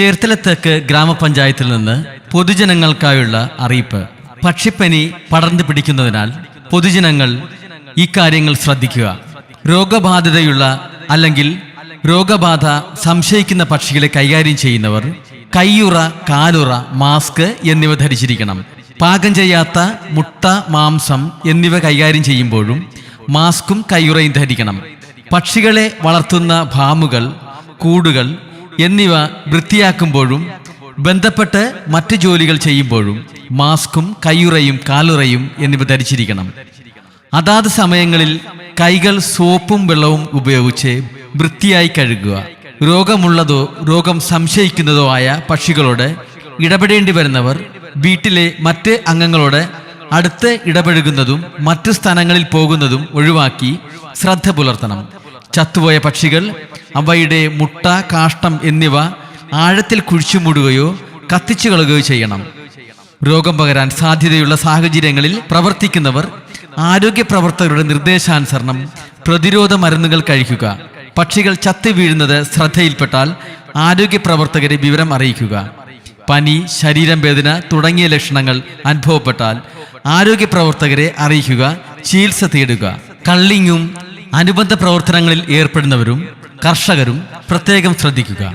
ചേർത്തലത്തേക്ക് ഗ്രാമപഞ്ചായത്തിൽ നിന്ന് പൊതുജനങ്ങൾക്കായുള്ള അറിയിപ്പ്. പക്ഷിപ്പനി പടർന്നു പിടിക്കുന്നതിനാൽ പൊതുജനങ്ങൾ കാര്യങ്ങൾ ശ്രദ്ധിക്കുക. രോഗബാധിതയുള്ള അല്ലെങ്കിൽ രോഗബാധ സംശയിക്കുന്ന പക്ഷികളെ കൈകാര്യം ചെയ്യുന്നവർ കയ്യുറ കാലുറ മാസ്ക് എന്നിവ ധരിച്ചിരിക്കണം. പാകം ചെയ്യാത്ത മുട്ട മാംസം എന്നിവ കൈകാര്യം ചെയ്യുമ്പോഴും മാസ്കും കയ്യുറയും ധരിക്കണം. പക്ഷികളെ വളർത്തുന്ന ഫാമുകൾ കൂടുകൾ എന്നിവ വൃത്തിയാക്കുമ്പോഴും ബന്ധപ്പെട്ട് മറ്റ് ജോലികൾ ചെയ്യുമ്പോഴും മാസ്കും കയ്യുറയും കാലുറയും എന്നിവ ധരിച്ചിരിക്കണം. അതാത് സമയങ്ങളിൽ കൈകൾ സോപ്പും വെള്ളവും ഉപയോഗിച്ച് വൃത്തിയായി കഴുകുക. രോഗമുള്ളതോ രോഗം സംശയിക്കുന്നതോ ആയ പക്ഷികളോട് ഇടപെടേണ്ടി വരുന്നവർ വീട്ടിലെ മറ്റ് അംഗങ്ങളോട് അടുത്ത് ഇടപഴകുന്നതും മറ്റ് സ്ഥലങ്ങളിൽ പോകുന്നതും ഒഴിവാക്കി ശ്രദ്ധ പുലർത്തണം. ചത്തുപോയ പക്ഷികൾ അവയുടെ മുട്ട കാഷ്ടം എന്നിവ ആഴത്തിൽ കുഴിച്ചു മൂടുകയോ കത്തിച്ചു കളയുകയോ ചെയ്യണം. രോഗം പകരാൻ സാധ്യതയുള്ള സാഹചര്യങ്ങളിൽ പ്രവർത്തിക്കുന്നവർ ആരോഗ്യ പ്രവർത്തകരുടെ നിർദ്ദേശാനുസരണം പ്രതിരോധ മരുന്നുകൾ കഴിക്കുക. പക്ഷികൾ ചത്തു വീഴുന്നത് ശ്രദ്ധയിൽപ്പെട്ടാൽ ആരോഗ്യ പ്രവർത്തകരെ വിവരം അറിയിക്കുക. പനി ശരീരം വേദന തുടങ്ങിയ ലക്ഷണങ്ങൾ അനുഭവപ്പെട്ടാൽ ആരോഗ്യ പ്രവർത്തകരെ അറിയിക്കുക ചികിത്സ തേടുക. കള്ളിങ്ങും അനുബന്ധ പ്രവർത്തനങ്ങളിൽ ഏർപ്പെടുന്നവരും കർഷകരും പ്രത്യേകം ശ്രദ്ധിക്കുക.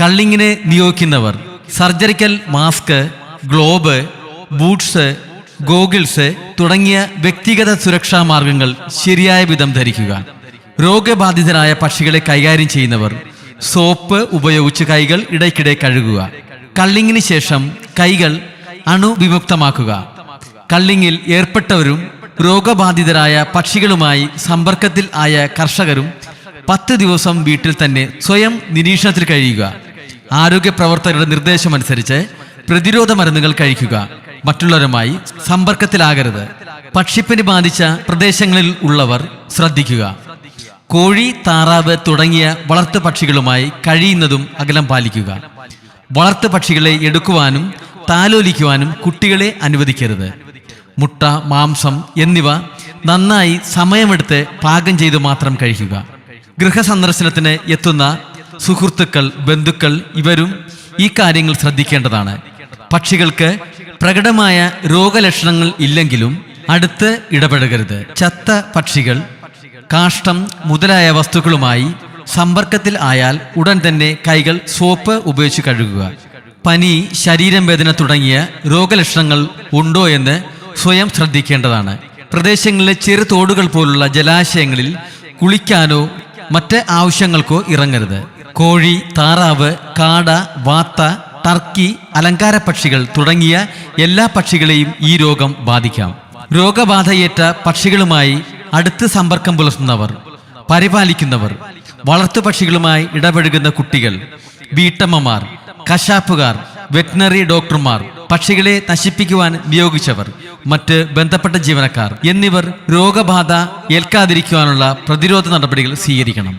കള്ളിങ്ങിനെ നിയോഗിക്കുന്നവർ surgical mask glove boots goggles തുടങ്ങിയ വ്യക്തിഗത സുരക്ഷാ മാർഗങ്ങൾ ശരിയായ വിധം ധരിക്കുക. രോഗബാധിതരായ പക്ഷികളെ കൈകാര്യം ചെയ്യുന്നവർ സോപ്പ് ഉപയോഗിച്ച് കൈകൾ ഇടയ്ക്കിടെ കഴുകുക. കള്ളിങ്ങിന് ശേഷം കൈകൾ അണുവിമുക്തമാക്കുക. കള്ളിങ്ങിൽ ഏർപ്പെട്ടവരും രോഗബാധിതരായ പക്ഷികളുമായി സമ്പർക്കത്തിൽ ആയ കർഷകരും പത്ത് ദിവസം വീട്ടിൽ തന്നെ സ്വയം നിരീക്ഷണത്തിൽ കഴിയുക. ആരോഗ്യ പ്രവർത്തകരുടെ നിർദ്ദേശം അനുസരിച്ച് പ്രതിരോധ മരുന്നുകൾ കഴിക്കുക. മറ്റുള്ളവരുമായി സമ്പർക്കത്തിലാകരുത്. പക്ഷിപ്പനി ബാധിച്ച പ്രദേശങ്ങളിൽ ഉള്ളവർ ശ്രദ്ധിക്കുക. കോഴി താറാവ് തുടങ്ങിയ വളർത്തു പക്ഷികളുമായി കഴിയുന്നതും അകലം പാലിക്കുക. വളർത്തു പക്ഷികളെ എടുക്കുവാനും താലോലിക്കുവാനും കുട്ടികളെ അനുവദിക്കരുത്. മുട്ട മാംസം എന്നിവ നന്നായി സമയമെടുത്ത് പാകം ചെയ്ത് മാത്രം കഴിക്കുക. ഗൃഹസന്ദർശനത്തിന് എത്തുന്ന സുഹൃത്തുക്കൾ ബന്ധുക്കൾ ഇവരും ഈ കാര്യങ്ങൾ ശ്രദ്ധിക്കേണ്ടതാണ്. പക്ഷികൾക്ക് പ്രകടമായ രോഗലക്ഷണങ്ങൾ ഇല്ലെങ്കിലും അടുത്ത് ഇടപെടരുത് ചത്ത പക്ഷികൾ കാഷ്ടം മുതലായ വസ്തുക്കളുമായി സമ്പർക്കത്തിൽ ആയാൽ ഉടൻ തന്നെ കൈകൾ സോപ്പ് ഉപയോഗിച്ച് കഴുകുക. പനി ശരീരം വേദന തുടങ്ങിയ രോഗലക്ഷണങ്ങൾ ഉണ്ടോ എന്ന് സ്വയം ശ്രദ്ധിക്കേണ്ടതാണ്. പ്രദേശങ്ങളിലെ ചെറു തോടുകൾ പോലുള്ള ജലാശയങ്ങളിൽ കുളിക്കാനോ മറ്റ് ആവശ്യങ്ങൾക്കോ ഇറങ്ങരുത്. കോഴി താറാവ് കാട വാത്ത ടർക്കി അലങ്കാര പക്ഷികൾ തുടങ്ങിയ എല്ലാ പക്ഷികളെയും ഈ രോഗം ബാധിക്കാം. രോഗബാധയേറ്റ പക്ഷികളുമായി അടുത്ത് സമ്പർക്കം പുലർത്തുന്നവർ പരിപാലിക്കുന്നവർ വളർത്തു പക്ഷികളുമായി ഇടപഴകുന്ന കുട്ടികൾ വീട്ടമ്മമാർ കശാപ്പുകാർ വെറ്റിനറി ഡോക്ടർമാർ പക്ഷികളെ നശിപ്പിക്കുവാൻ നിയോഗിച്ചവർ മറ്റ് ബന്ധപ്പെട്ട ജീവനക്കാർ എന്നിവർ രോഗബാധ ഏൽക്കാതിരിക്കുവാനുള്ള പ്രതിരോധ നടപടികൾ സ്വീകരിക്കണം.